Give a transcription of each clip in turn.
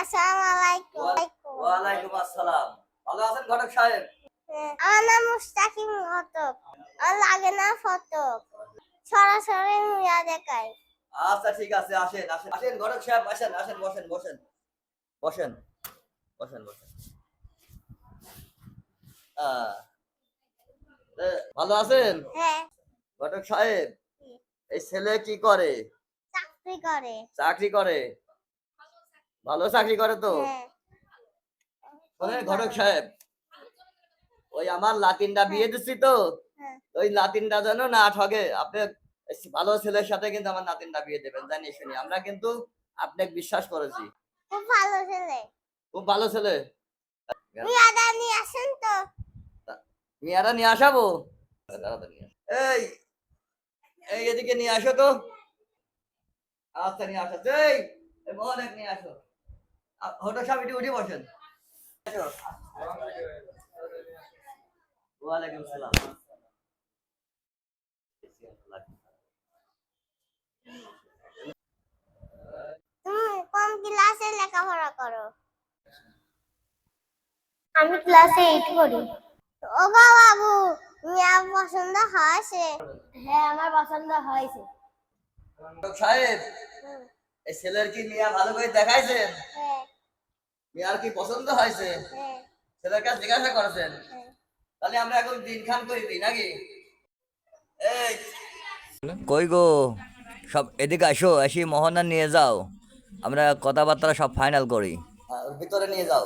আসসালামু আলাইকুম ওয়ালাইকুম আসসালাম। ভালো আছেন ঘটক সাহেব? আমার নাম মুস্তাকিম ঘটক। আর লাগে না ফটক। সরাসরি মিয়া দেখায় আচ্ছা ঠিক আছে আসেন আসেন আসেন ঘটক সাহেব আসেন আসেন বসেন বসেন বসেন বসেন বসেন। আহ, ভালো আছেন? হ্যাঁ। ঘটক সাহেব এই ছেলে কি করে? চাকরি করে। চাকরি করে? ভালো চাকরি করে তো। হ্যাঁ। শোনেন ঘটক সাহেব ওই আমার লাতিনটা বিয়ে দিচ্ছি তো। হ্যাঁ। ওই লাতিনটা যেন না ঠগে। আপনি ভালো ছেলের সাথে কিন্তু আমার নাতিনটা বিয়ে দেবেন জানি শুনি। আমরা কিন্তু আপনাকে বিশ্বাস করেছি। খুব ভালো ছেলে। খুব ভালো ছেলে। মিয়াদা নিয়ে আসেন তো। মেয়েরা নিয়ে আসাবো। এই এই এদিকে নিয়ে আসো তো। আচ্ছা নিয়ে আসো। এই মোহন নিয়ে আসো। হোটেল সাহেব এটি উঠে বসেন। ওয়ালাইকুম সালাম। তুমি কোন ক্লাসে লেখাপড়া করো? আমি ক্লাসে এইট করি ওগো বাবু মিয়া পছন্দ হয়েছে? হ্যাঁ আমার পছন্দ হয়েছে। হোটেল সাহেব এই ছেলের কি মিয়া ভালো করে দেখাইছেন? হ্যাঁ। মিয়ার কি পছন্দ হয়েছে? হ্যাঁ। ছেলের কাছে জিজ্ঞাসা করেছেন। হ্যাঁ। তাহলে আমরা এখন দিন খান করে দিই নাকি? এই। কই গো? সব এদিকে আসো এসে মোহনা নিয়ে যাও। আমরা কথাবার্তা সব ফাইনাল করি। ভিতরে নিয়ে যাও।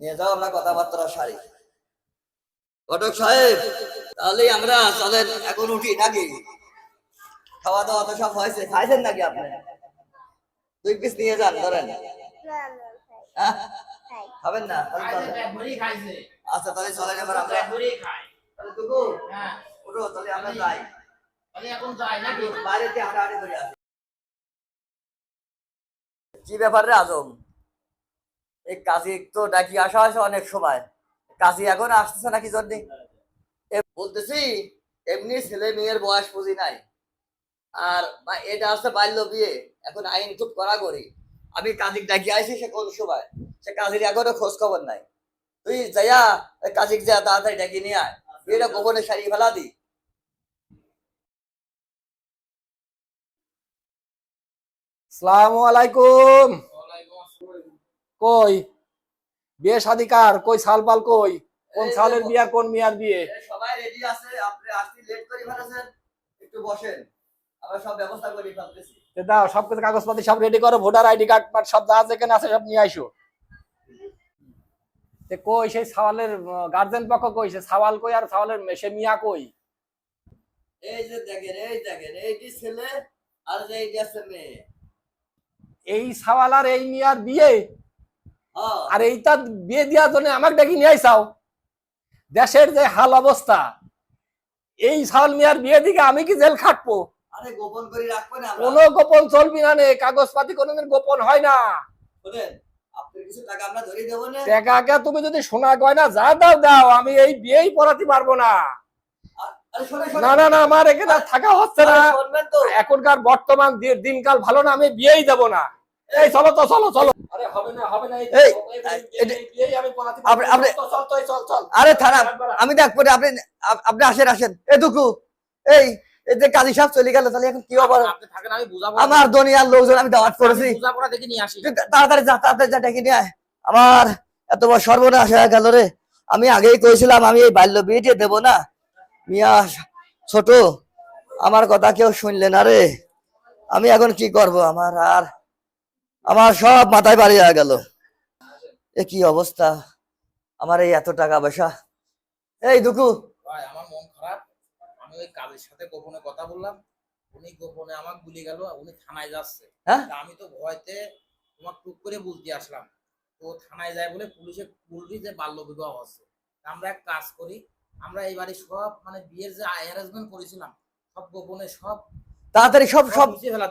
নিয়ে যাও আমরা কথাবার্তা সারি। ঘটক সাহেব তাহলে আমরা চলেন এখন উঠি নাকি? খাওয়া দাওয়া তো সব হয়েছে খাইছেন নাকি আপনি? দুই পিস নিয়ে যান ধরেন। হ্যাঁ? খাবেন না? আচ্ছা তাহলে চলেন এবার আমরা তাহলে আমরা যাই। বাইরেতে হাঁটাহাঁটি করে আসি। কি ব্যাপার রে আজম? এই কাজী তো ডাকি আসা হয়েছে অনেক সময়। কাজী এখন আসতেছে নাকি জন্য? বলতেছি এমনি ছেলে মেয়ের বয়স বুঝি নাই। আর এটা আসতে বাল্য বিয়ে। এখন আইন খুব করা করি আমি কাজী ডাকি আইছি সে কোন সময়। সে কাজীর এখনও খোঁজ খবর নাই। তুই যাইয়া কাজী যা তাড়াতাড়ি ডাকি নিয়ে আয়। এটা গোপনে সারিয়ে ফেলা দি। সালামু আলাইকুম। কই? বিয়ে শাদি কার? কই সাল পাল কই? কোন সালের। বিয়ে কোন মিয়ার বিয়ে? সবাই রেডি আছে। আপনি আসতে লেট করে ফেলেছেন। একটু বসেন। দাও সব কিছু কাগজপাতি সব রেডি করো ভোটার আইডি কার্ড পার্ট সব যা যেখানে আছে সব নিয়ে আইসো। তে কই সেই সাওয়ালের গার্জেন পক্ষ কই? সে সাওয়াল কই আর সাওয়ালের সে মিয়া কই? এই যে দেখেন এই দেখেন এই যে ছেলে আর এই যে মেয়ে। এই সাওয়াল আর এই মিয়ার বিয়ে? হ্যাঁ। আর এইটা বিয়ে দেওয়ার জন্য আমাকে ডাকি নিয়ে আইসাও? দেশের যে হাল অবস্থা এই সাওয়াল মিয়ার বিয়ে দিকে আমি কি জেল খাটবো? আরে গোপন করে রাখবেন আমরা। কোনো গোপন চলবি না নে কাগজপাতি কোনোদিন গোপন হয় না। শুনেন টাকা আমরা ধরে দেবো না। টাকাকে তুমি যদি সোনা গয়না যা দাও দাও আমি এই বিয়েই পড়াতে পারব না। আ- আরে শোনেন না না না আমার এখানে থাকা হচ্ছে না। এখনকার বর্তমান দিনকাল ভালো না আমি বিয়েই দেব না। এই চলো তো চলো চলো। আরে হবে না হবে না এই এই, এই এই- বিয়েই আমি পড়াতে আপনি- আপনি- চল চল চল আরে থানা আমি দেখ পরে আপনি আপনি আসেন আসেন। এ দুকু এই এই যে কাজী সাহেব চলে গেল তাহলে এখন কি আমার দুনিয়ার লোকজন আমি দাওয়াত করেছি। তাড়াতাড়ি যা তাড়াতাড়ি যা ডেকে নিয়ে আয়। আমার এত বড় সর্বনাশ হয়ে গেল রে। আমি আগেই কইছিলাম আমি এই বাল্য বিয়েটি দেব না। মিয়া ছোট আমার কথা কেউ শুনলে না রে। আমি এখন কি করব? আমার আর আমার সব মাথায় বাড়ি হয়ে গেল। এ কি অবস্থা? আমার এই এত টাকা পয়সা। এই দুকু ভাই আমার মন খারাপ আমি ওই কাজের সাথে গোপনে কথা বললাম। উনি গোপনে আমাকে গেল উনি থানায় যাচ্ছে। হ্যাঁ? আমি তো ভয়তে টুক করে বলতে আসলাম। তো থানায় যায় বলে পুলিশে বলবি যে বাল্য বিবাহ আছে আমরা এক কাজ করি আমরা এবারে সব মানে বিয়ের যে অ্যারেঞ্জমেন্ট করেছিলাম সব গোপনে সব তাড়াতাড়ি সব সব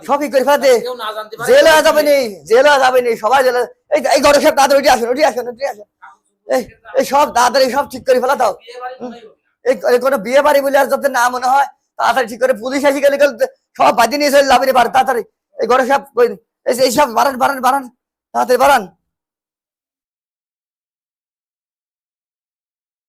সবই করে ফেলা দে। কেউ না জানতে পারে জেলে যাবে নি জেলে যাবে নি সবাই জেলে এই এই ঘরে সব তাড়াতাড়ি উঠে আসুন উঠে আসুন উঠে আসুন। এই সব তাড়াতাড়ি সব ঠিক করে ফেলা দাও। এই কোনো বিয়ে বাড়ি বলে আর যাতে না মনে হয়, তাড়াতাড়ি ঠিক করে পুলিশ আসি গেলে সব বাদি নিয়ে চলে লাভ তাড়াতাড়ি। এই ঘরে সব এই এইসব বাড়ান বাড়ান বাড়ান, তাড়াতাড়ি বাড়ান।